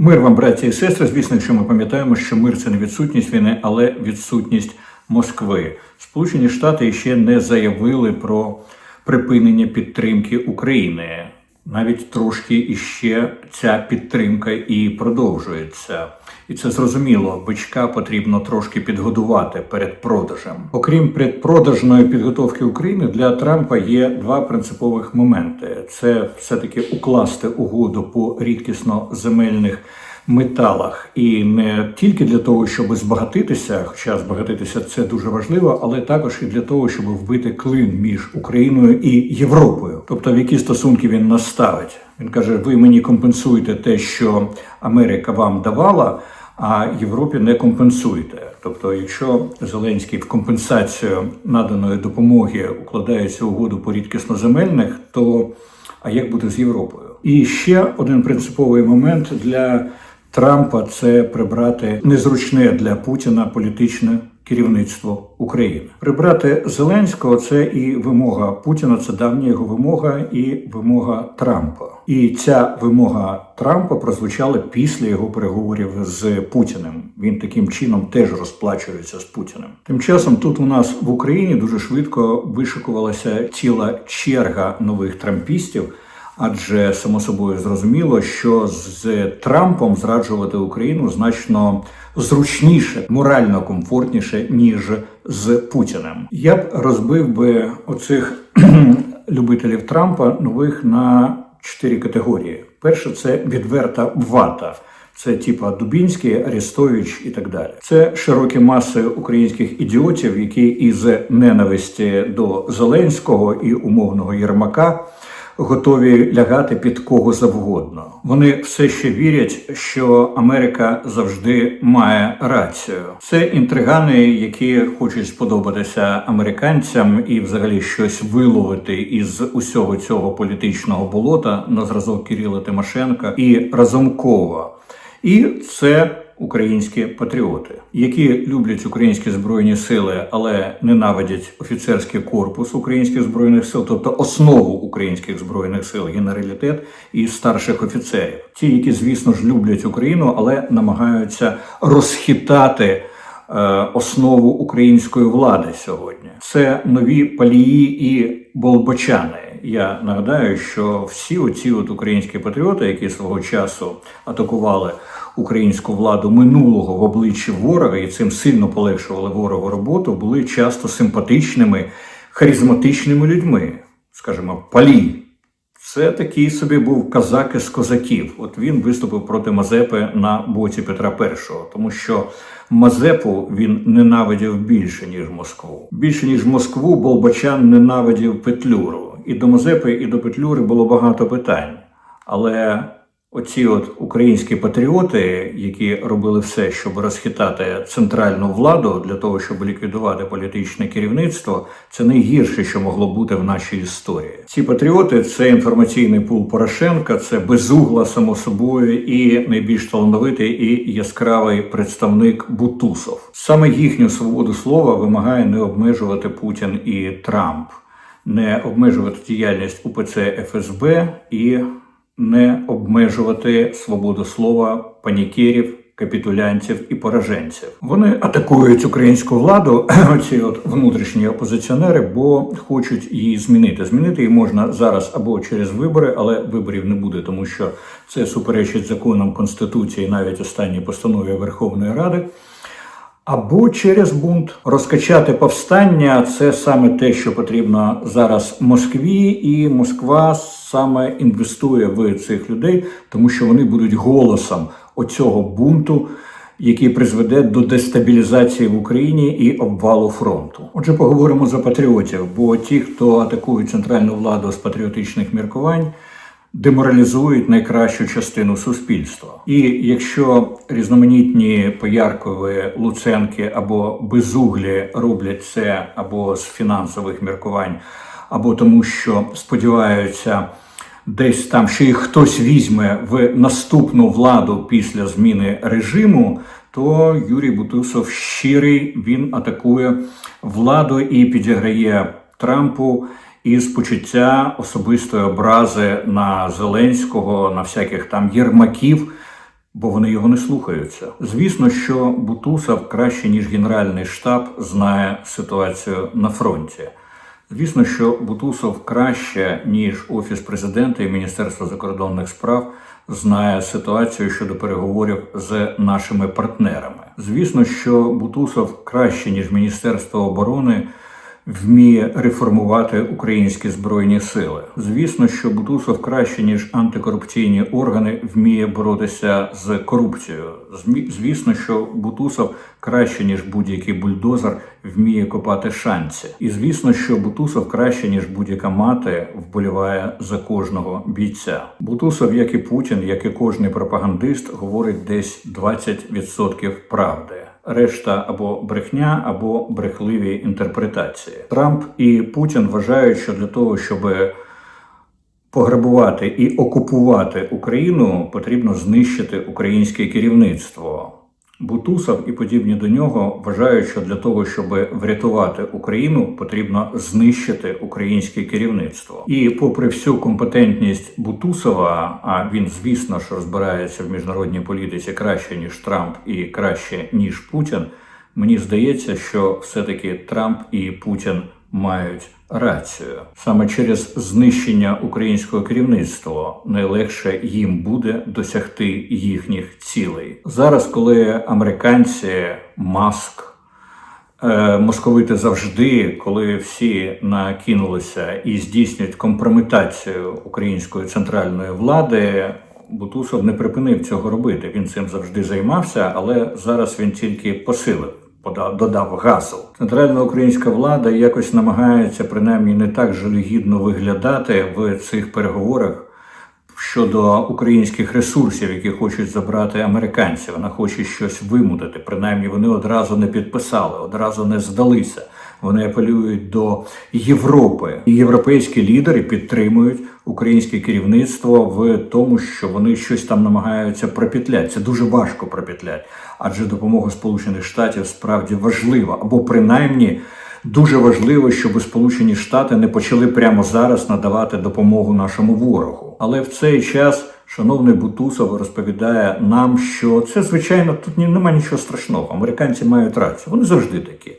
Мир вам, браті і сестри. Звісно, якщо ми пам'ятаємо, що мир це не відсутність війни, але відсутність Москви. Сполучені Штати ще не заявили про припинення підтримки України. Навіть трошки іще ця підтримка і продовжується. І це зрозуміло, бичка потрібно трошки підгодувати перед продажем. Окрім предпродажної підготовки України для Трампа є два принципових моменти: це все-таки укласти угоду по рідкісно земельних металах, і не тільки для того, щоб збагатитися, хоча збагатитися це дуже важливо, але також і для того, щоб вбити клин між Україною і Європою. Тобто, в які стосунки він наставить. Він каже: ви мені компенсуєте те, що Америка вам давала. А Європі не компенсуєте. Тобто, якщо Зеленський в компенсацію наданої допомоги укладається угоду по рідкісноземельних, то а як буде з Європою? І ще один принциповий момент для Трампа це прибрати незручне для Путіна політичне керівництво України. Прибрати Зеленського це і вимога Путіна, це давня його вимога і вимога Трампа. І ця вимога Трампа прозвучала після його переговорів з Путіним. Він таким чином теж розплачується з Путіним. Тим часом тут у нас в Україні дуже швидко вишикувалася ціла черга нових трампістів. Адже само собою зрозуміло, що з Трампом зраджувати Україну значно зручніше, морально комфортніше ніж з Путіним. Я б розбив би оцих любителів Трампа нових на чотири категорії. Перше це відверта вата. Це типа Дубінський, Арестович і так далі. Це широкі маси українських ідіотів, які із ненависті до Зеленського і умовного Єрмака готові лягати під кого завгодно. Вони все ще вірять, що Америка завжди має рацію. Це інтригани, які хочуть сподобатися американцям і, взагалі, щось виловити із усього цього політичного болота на зразок Кирила Тимошенка і Разумкова. І це українські патріоти, які люблять українські збройні сили, але ненавидять офіцерський корпус українських збройних сил, тобто основу українських збройних сил, генералітет і старших офіцерів. Ті, які, звісно ж, люблять Україну, але намагаються розхитати. е, Основу української влади сьогодні це нові палії і болбочани. Я нагадаю, що всі оці от українські патріоти, які свого часу атакували українську владу минулого в обличчі ворога і цим сильно полегшували ворогу роботу, були часто симпатичними, харизматичними людьми, скажімо, палі. Це такий собі був казак із козаків. От він виступив проти Мазепи на боці Петра І, тому що Мазепу він ненавидів більше, ніж Москву. Більше ніж Москву, Болбочан ненавидів Петлюру. І до Мазепи, і до Петлюри було багато питань. Але оці от українські патріоти, які робили все, щоб розхитати центральну владу для того, щоб ліквідувати політичне керівництво, це найгірше, що могло бути в нашій історії. Ці патріоти це інформаційний пул Порошенка, це безугла само собою і найбільш талановитий і яскравий представник Бутусов. Саме їхню свободу слова вимагає не обмежувати Путін і Трамп, не обмежувати діяльність УПЦ ФСБ і не обмежувати свободу слова панікерів, капітулянців і пораженців. Вони атакують українську владу, ці от внутрішні опозиціонери, бо хочуть її змінити. Змінити її можна зараз або через вибори, але виборів не буде, тому що це суперечить законам конституції, навіть останній постанові Верховної Ради. Або через бунт розкачати повстання це саме те, що потрібно зараз Москві, і Москва саме інвестує в цих людей, тому що вони будуть голосом оцього бунту, який призведе до дестабілізації в Україні і обвалу фронту. Отже, поговоримо за патріотів, бо ті, хто атакують центральну владу з патріотичних міркувань деморалізують найкращу частину суспільства. І якщо різноманітні пояркові луценки або безуглі роблять це або з фінансових міркувань, або тому, що сподіваються. Десь там ще їх хтось візьме в наступну владу після зміни режиму, то Юрій Бутусов щирий він атакує владу і підіграє Трампу із почуття особистої образи на Зеленського, на всяких там єрмаків, бо вони його не слухаються. Звісно, що Бутусов краще ніж Генеральний штаб знає ситуацію на фронті. Звісно, що Бутусов краще ніж Офіс президента і Міністерство закордонних справ знає ситуацію щодо переговорів з нашими партнерами. Звісно, що Бутусов краще ніж Міністерство оборони вміє реформувати українські збройні сили. Звісно, що Бутусов краще ніж антикорупційні органи вміє боротися з корупцією. Звісно, що Бутусов краще ніж будь-який бульдозер вміє копати шанці. І звісно, що Бутусов краще ніж будь-яка мати вболіває за кожного бійця. Бутусов, як і Путін, як і кожний пропагандист, говорить десь 20% правди. Решта або брехня, або брехливі інтерпретації. Трамп і Путін вважають, що для того, щоб пограбувати і окупувати Україну, потрібно знищити українське керівництво. Бутусов і подібні до нього вважають, що для того, щоб врятувати Україну, потрібно знищити українське керівництво. І попри всю компетентність Бутусова, а він, звісно, що розбирається в міжнародній політиці краще ніж Трамп і краще ніж Путін. Мені здається, що все-таки Трамп і Путін мають рацію саме через знищення українського керівництва найлегше їм буде досягти їхніх цілей. Зараз, коли американці маск. Е, Московити завжди, коли всі накинулися і здійснюють компрометацію української центральної влади, Бутусов не припинив цього робити. Він цим завжди займався, але зараз він тільки посилив, пода- додав газу. Центральна українська влада якось намагається принаймні не так жалюгідно виглядати в цих переговорах щодо українських ресурсів, які хочуть забрати американці. Вона хоче щось вимутити. Принаймні, вони одразу не підписали, одразу не здалися. Вони апелюють до Європи. І європейські лідери підтримують українське керівництво в тому, що вони щось там намагаються пропетляти. Це дуже важко пропетляти, адже допомога Сполучених Штатів справді важлива, або принаймні. Дуже важливо, щоб Сполучені Штати не почали прямо зараз надавати допомогу нашому ворогу. Але в цей час шановний Бутусов розповідає нам, що це звичайно тут немає нічого страшного. Американці мають рацію. Вони завжди такі.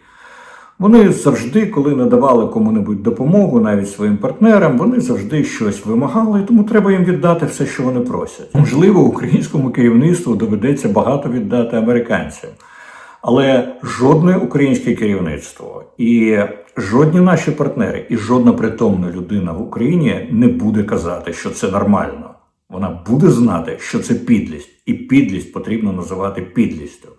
Вони завжди, коли надавали кому-небудь допомогу, навіть своїм партнерам, вони завжди щось вимагали, тому треба їм віддати все, що вони просять. Можливо, українському керівництву доведеться багато віддати американцям. Але жодне українське керівництво і жодні наші партнери, і жодна притомна людина в Україні не буде казати, що це нормально. Вона буде знати, що це підлість, і підлість потрібно називати підлістю.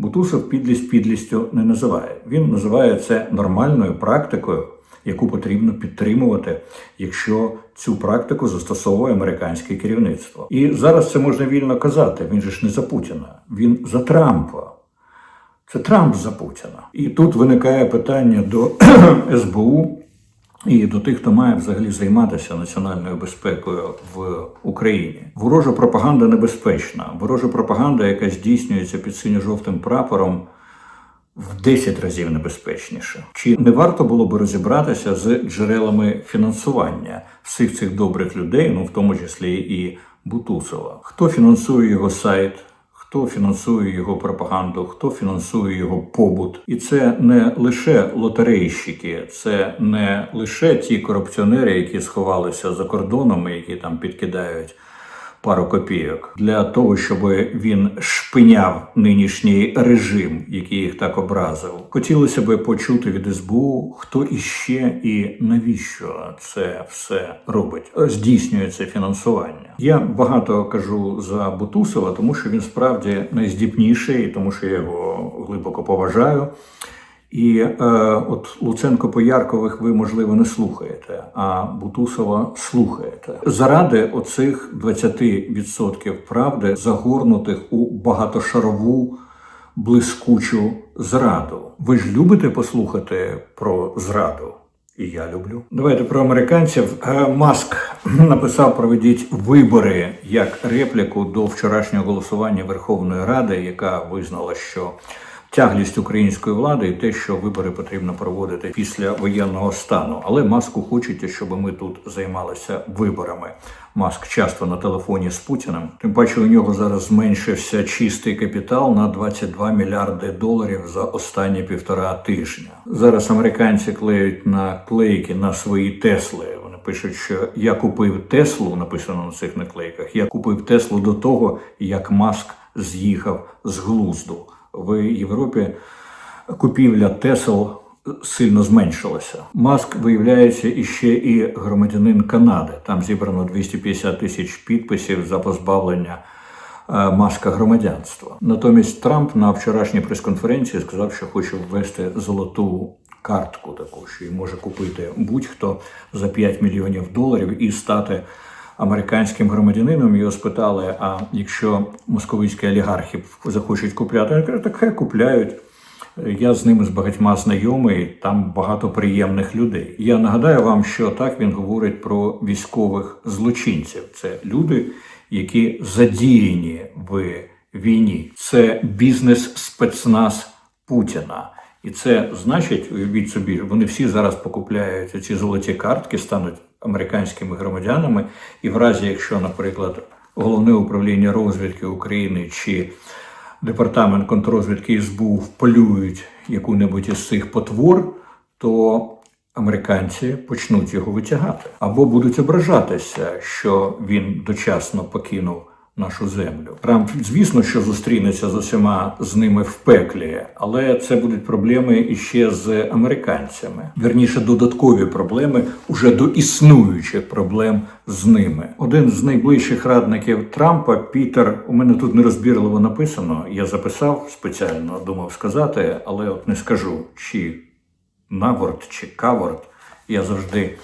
Бутусов підлість підлістю не називає. Він називає це нормальною практикою, яку потрібно підтримувати, якщо цю практику застосовує американське керівництво. І зараз це можна вільно казати. Він же ж не за Путіна, він за Трампа. Це Трамп за Путіна. І тут виникає питання до СБУ і до тих, хто має взагалі займатися національною безпекою в Україні. Ворожа пропаганда небезпечна. Ворожа пропаганда, яка здійснюється під синьо-жовтим прапором, в 10 разів небезпечніше. Чи не варто було би розібратися з джерелами фінансування всіх цих добрих людей, ну в тому числі і Бутусова? Хто фінансує його сайт? Хто фінансує його пропаганду, хто фінансує його побут, і це не лише лотерейщики, це не лише ті корупціонери, які сховалися за кордоном, які там підкидають пару копійок для того, щоб він шпиняв нинішній режим, який їх так образив. Хотілося би почути від СБУ, хто іще і навіщо це все робить. Здійснює це фінансування. Я багато кажу за Бутусова, тому що він справді найздібніший, тому що я його глибоко поважаю. І е, от Луценко Пояркових ви, можливо, не слухаєте, а Бутусова слухаєте. Заради оцих 20% правди, загорнутих у багатошарову блискучу зраду. Ви ж любите послухати про зраду? І я люблю. Давайте про американців. Е, Маск написав: проведіть вибори як репліку до вчорашнього голосування Верховної Ради, яка визнала, що тяглість української влади і те, що вибори потрібно проводити після воєнного стану. Але маску хочете, щоб ми тут займалися виборами. Маск часто на телефоні з Путіним. Тим паче у нього зараз зменшився чистий капітал на 22 мільярди доларів за останні півтора тижня. Зараз американці клеють наклейки на свої Тесли. Вони пишуть, що я купив Теслу, написано на цих наклейках. Я купив Теслу до того, як Маск з'їхав з глузду. В Європі купівля Тесел сильно зменшилася. Маск виявляється іще і громадянин Канади. Там зібрано 250 тисяч підписів за позбавлення е, маска громадянства. Натомість Трамп на вчорашній прес-конференції сказав, що хоче ввести золоту картку, таку що її може купити будь-хто за 5 мільйонів доларів і стати американським громадянином. Його спитали: а якщо московицькі олігархи захочуть купляти, він каже, так хай купляють. Я з ними з багатьма знайомий, там багато приємних людей. Я нагадаю вам, що так він говорить про військових злочинців. Це люди, які задіяні в війні. Це бізнес спецназ Путіна. І це значить, уявіть собі, вони всі зараз покупляють ці золоті картки, стануть американськими громадянами, і в разі, якщо, наприклад, головне управління розвідки України чи департамент контррозвідки СБУ вполюють яку-небудь із цих потвор, то американці почнуть його витягати. Або будуть ображатися, що він дочасно покинув нашу землю. Трамп, звісно, що зустрінеться з усіма з ними в пеклі, але це будуть проблеми іще з американцями. Вірніше, додаткові проблеми уже до існуючих проблем з ними. Один з найближчих радників Трампа, Пітер, у мене тут нерозбірливо написано. Я записав спеціально, думав сказати, але от не скажу чи Наворд чи Каворд. Я завжди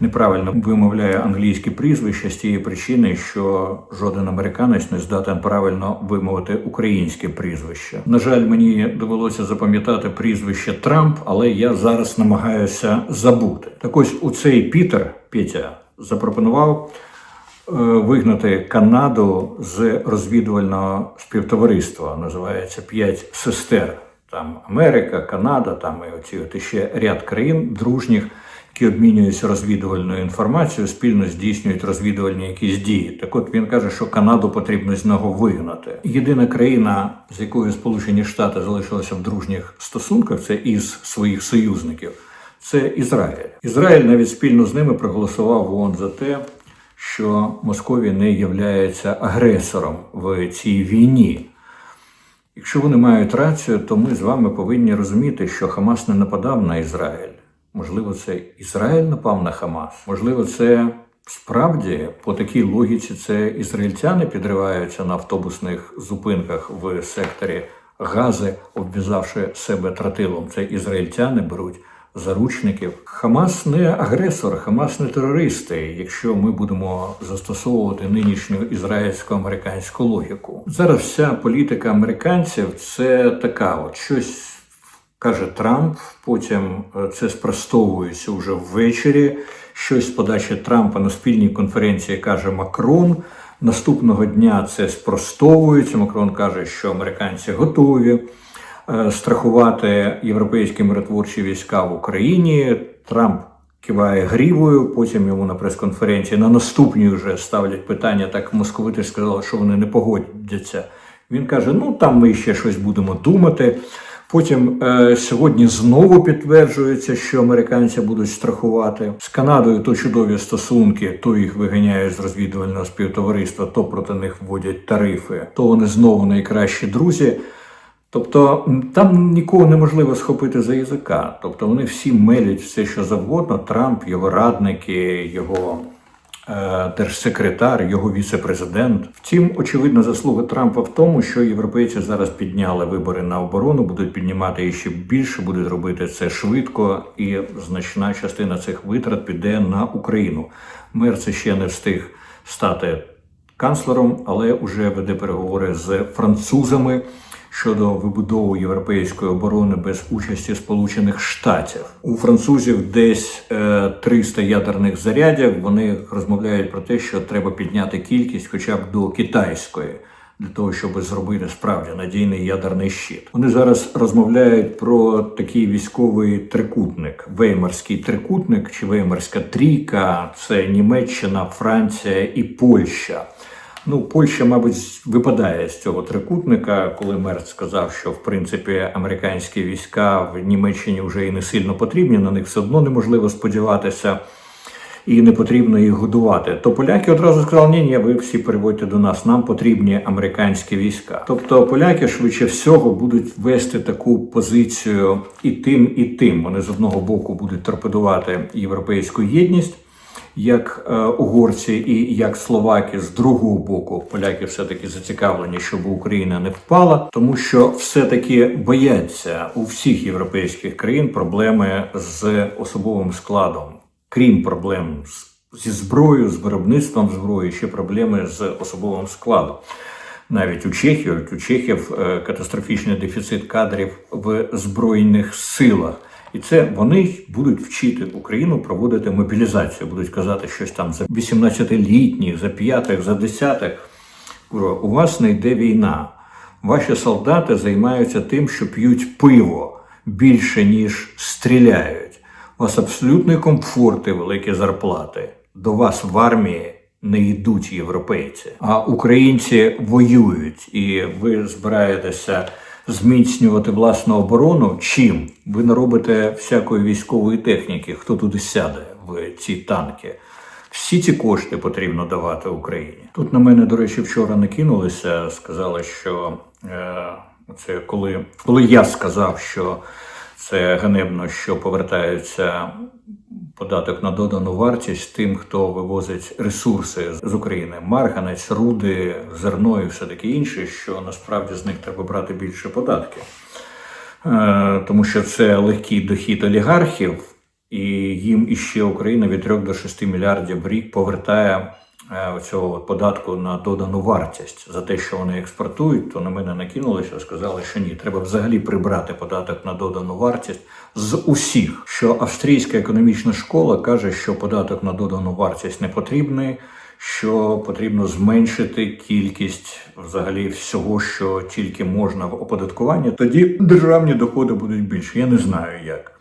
неправильно вимовляю англійське прізвище з тієї причини, що жоден американець не здатен правильно вимовити українське прізвище. На жаль, мені довелося запам'ятати прізвище Трамп, але я зараз намагаюся забути. Так ось у цей Пітер Петя запропонував. е, Вигнати Канаду з розвідувального співтовариства називається П'ять сестер. Там Америка, Канада, там і оці от ще ряд країн дружніх, які обмінюються розвідувальною інформацією, спільно здійснюють розвідувальні якісь дії. Так от він каже, що Канаду потрібно з нього вигнати. Єдина країна, з якою Сполучені Штати залишилися в дружніх стосунках, це із своїх союзників. Це Ізраїль. Ізраїль навіть спільно з ними проголосував ООН за те, що Московія не є агресором в цій війні. Якщо вони мають рацію, то ми з вами повинні розуміти, що Хамас не нападав на Ізраїль. Можливо, це Ізраїль напав на Хамас. Можливо, це справді по такій логіці це ізраїльтяни підриваються на автобусних зупинках в секторі Гази, обв'язавши себе тротилом. Це ізраїльтяни беруть заручників. Хамас не агресор, Хамас не терористи. Якщо ми будемо застосовувати нинішню ізраїльсько-американську логіку, зараз вся політика американців це така: от щось каже Трамп. Потім е, це спростовується вже ввечері. Щось з подачі Трампа на спільній конференції каже Макрон. Наступного дня це спростовується. Макрон каже, що американці готові е, страхувати європейські миротворчі війська в Україні. Трамп киває грівою. Потім йому на прес-конференції на наступній вже ставлять питання. Так московити сказали, що вони не погодяться. Він каже: ну там ми ще щось будемо думати. Потім е, сьогодні знову підтверджується, що американці будуть страхувати з Канадою. То чудові стосунки, то їх виганяють з розвідувального співтовариства, то проти них вводять тарифи, то вони знову найкращі друзі. Тобто там нікого неможливо схопити за язика. Тобто вони всі мелять все, що завгодно. Трамп, його радники, його держсекретар, його віце-президент. Втім, очевидна заслуга Трампа в тому, що європейці зараз підняли вибори на оборону, будуть піднімати і ще більше, будуть робити це швидко, і значна частина цих витрат піде на Україну. Мер це ще не встиг стати канцлером, але вже веде переговори з французами щодо вибудови європейської оборони без участі Сполучених Штатів. У французів десь е, 300 ядерних зарядів. Вони розмовляють про те, що треба підняти кількість, хоча б до китайської. для того, щоб зробити справді надійний ядерний щит. Вони зараз розмовляють про такий військовий трикутник, веймарський трикутник чи веймарська трійка. Це Німеччина, Франція і Польща. Ну, Польща, мабуть, випадає з цього трикутника, коли Мерц сказав, що в принципі американські війська в Німеччині вже і не сильно потрібні, на них все одно неможливо сподіватися і не потрібно їх годувати. То поляки одразу сказали, ні, ні, ви всі переводьте до нас, нам потрібні американські війська. Тобто поляки швидше всього будуть вести таку позицію і тим, і тим. Вони з одного боку будуть торпедувати європейську єдність. Як е, угорці і як словаки з другого боку, поляки все-таки зацікавлені, щоб Україна не впала, тому що все-таки бояться у всіх європейських країн проблеми з особовим складом крім проблем зі зброєю, з виробництвом зброї, ще проблеми з особовим складом. Навіть у Чехії, у Чехів е, катастрофічний дефіцит кадрів в збройних силах. І це вони будуть вчити Україну проводити мобілізацію, будуть казати щось там за 18-літніх, за п'ятих, за десятих. У вас не йде війна. Ваші солдати займаються тим, що п'ють пиво більше, ніж стріляють. У вас абсолютний комфорт і великі зарплати. До вас в армії не йдуть європейці, а українці воюють, і ви збираєтеся зміцнювати власну оборону. Чим ви не робите всякої військової техніки? Хто туди сяде в ці танки? Всі ці кошти потрібно давати Україні. Тут на мене, до речі, вчора не кинулися, сказали, що е, це коли, коли я сказав, що це ганебно, що повертаються податок на додану вартість тим, хто вивозить ресурси з України: марганець, руди, зерно і все таке інше, що насправді з них треба брати більше податків. Е, тому що це легкий дохід олігархів, і їм іще Україна від 3 до 6 мільярдів в рік повертає цього податку на додану вартість за те, що вони експортують, то на мене накинулися, сказали, що ні, треба взагалі прибрати податок на додану вартість з усіх. Що австрійська економічна школа каже, що податок на додану вартість не потрібний. Що потрібно зменшити кількість взагалі всього, що тільки можна в оподаткуванні, тоді державні доходи будуть більше. Я не знаю як.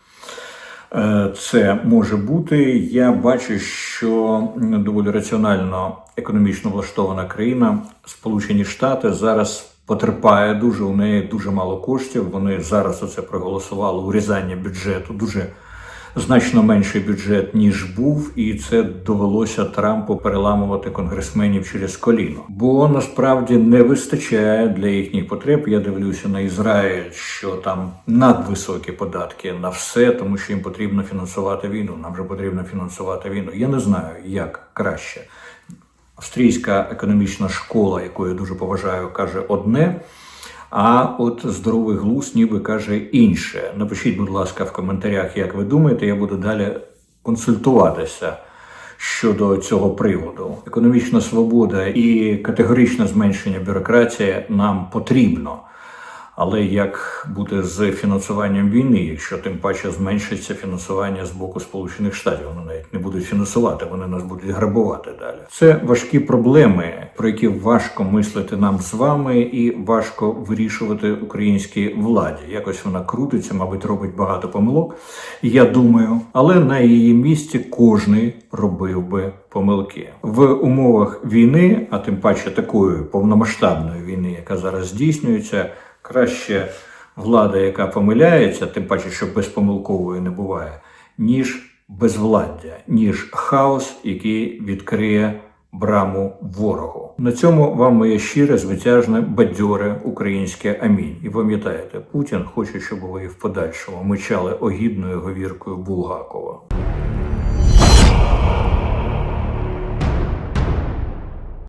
Е, це може бути. Я бачу, що доволі раціонально економічно влаштована країна, Сполучені Штати, зараз потерпає дуже. У неї дуже мало коштів. Вони зараз оце проголосували урізання бюджету. Дуже значно менший бюджет ніж був, і це довелося Трампу переламувати конгресменів через коліно. Бо насправді не вистачає для їхніх потреб. Я дивлюся на Ізраїль, що там надвисокі податки на все, тому що їм потрібно фінансувати війну. Нам же потрібно фінансувати війну. Я не знаю, як краще. Австрійська економічна школа, яку я дуже поважаю, каже одне. А от здоровий глузд ніби каже інше. Напишіть, будь ласка, в коментарях, як ви думаєте, я буду далі консультуватися щодо цього приводу. Економічна свобода і категоричне зменшення бюрократії нам потрібно. Але як бути з фінансуванням війни, якщо тим паче зменшиться фінансування з боку Сполучених Штатів, вони навіть не будуть фінансувати, вони нас будуть грабувати далі. Це важкі проблеми, про які важко мислити нам з вами, і важко вирішувати українській владі. Якось вона крутиться, мабуть, робить багато помилок. Я думаю, але на її місці кожний робив би помилки в умовах війни, а тим паче такої повномасштабної війни, яка зараз здійснюється. Краще влада, яка помиляється, тим паче, що безпомилкової не буває, ніж безвладдя, ніж хаос, який відкриє браму ворогу. На цьому вам моє щире, звитяжне, бадьоре українське амінь. І пам'ятаєте, Путін хоче, щоб ви в подальшому мичали огідною говіркою Булгакова.